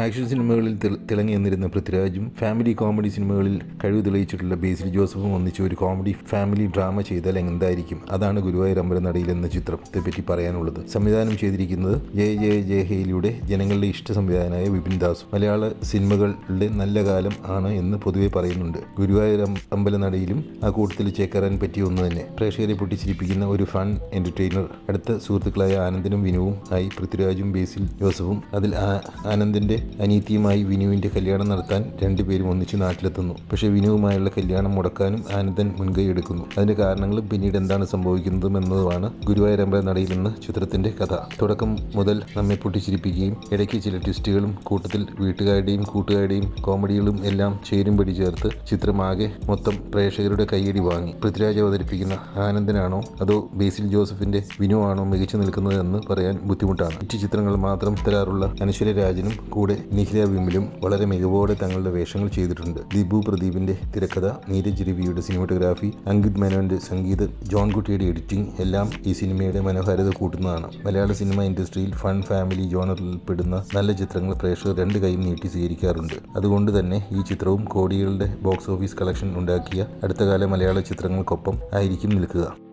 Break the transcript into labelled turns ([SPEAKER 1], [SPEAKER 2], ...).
[SPEAKER 1] Action സിനിമകളിൽ തിള- തിളങ്ങി നിന്നിരുന്ന പൃഥ്വിരാജും ഫാമിലി കോമഡി സിനിമകളിൽ കഴിവ് തെളിയിച്ചിട്ടുള്ള ബേസിൽ ജോസഫും ഒന്നിച്ച് ഒരു കോമഡി ഫാമിലി ഡ്രാമ ചെയ്താൽ എന്തായിരിക്കും? അതാണ് ഗുരുവായൂർ അമ്പലനടയിൽ എന്ന ചിത്രത്തെ പറ്റി പറയാനുള്ളത്. സംവിധാനം ചെയ്തിരിക്കുന്നത് ജയ ജയ ഹേലിയുടെ ജനങ്ങളുടെ ഇഷ്ട സംവിധായകനായ വിപിൻ ദാസ്. മലയാള സിനിമകളുടെ നല്ല കാലം ആണ് എന്ന് പൊതുവെ പറയുന്നുണ്ട്. ഗുരുവായൂർ അമ്പലനടയിലും ആ കൂട്ടത്തിൽ ചേക്കേറാൻ പറ്റിയ ഒന്ന് തന്നെ. പ്രേക്ഷകരെ പൊട്ടിച്ചിരിപ്പിക്കുന്ന ഒരു ഫൺ എന്റർടൈനർ. അടുത്ത സുഹൃത്തുക്കളായ ആനന്ദനും വിനുവും ആയി പൃഥ്വിരാജും ബേസിൽ ജോസഫും. അതിൽ ആനന്ദിന്റെ അനീതിയുമായി വിനുവിന്റെ കല്യാണം നടത്താൻ രണ്ടുപേരും ഒന്നിച്ച് നാട്ടിലെത്തുന്നു. പക്ഷേ വിനുവുമായുള്ള കല്യാണം മുടക്കാനും ആനന്ദൻ മുൻകൈ എടുക്കുന്നു. അതിന്റെ കാരണങ്ങളും പിന്നീട് എന്താണ് സംഭവിക്കുന്നതും എന്നതുമാണ് ഗുരുവായൂരമ്പല നടയിൽ നിന്ന് ചിത്രത്തിന്റെ കഥ. തുടക്കം മുതൽ നമ്മെ പൊട്ടിച്ചിരിപ്പിക്കുകയും ഇടയ്ക്ക് ചില ട്വിസ്റ്റുകളും കൂട്ടത്തിൽ വീട്ടുകാരുടെയും കൂട്ടുകാരുടെയും കോമഡികളും എല്ലാം ചേരുംപടി ചേർത്ത് ചിത്രമാകെ മൊത്തം പ്രേക്ഷകരുടെ കൈയടി വാങ്ങി. പൃഥ്വിരാജ് അവതരിപ്പിക്കുന്ന ആനന്ദനാണോ അതോ ബേസിൽ ജോസഫിന്റെ വിനു ആണോ മികച്ചു നിൽക്കുന്നത് എന്ന് പറയാൻ ബുദ്ധിമുട്ടാണ്. മറ്റ് ചിത്രങ്ങൾ മാത്രം തരാറുള്ള അനശ്വര രാജനും കൂടെ നിഖില വിമലും വളരെ മികവോടെ തങ്ങളുടെ വേഷങ്ങൾ ചെയ്തിട്ടുണ്ട്. ദിബു പ്രദീപിന്റെ തിരക്കഥ നീരജ് രവിയുടെ സിനിമാറ്റോഗ്രാഫി അങ്കിത് മേനോന്റെ സംഗീതം ജോൺ കുട്ടിയുടെ എഡിറ്റിംഗ് എല്ലാം ഈ സിനിമയുടെ മനോഹാരിത കൂട്ടുന്നതാണ്. മലയാള സിനിമ ഇൻഡസ്ട്രിയിൽ ഫൺ ഫാമിലി ജോണറിൽ പെടുന്ന നല്ല ചിത്രങ്ങൾ പ്രേക്ഷകർ രണ്ട് കൈയും നീട്ടി സ്വീകരിക്കാറുണ്ട്. അതുകൊണ്ട് തന്നെ ഈ ചിത്രവും കോടികളുടെ ബോക്സ് ഓഫീസ് കളക്ഷൻ ഉണ്ടാക്കിയ അടുത്തകാല മലയാള ചിത്രങ്ങൾക്കൊപ്പം ആയിരിക്കും നിൽക്കുക.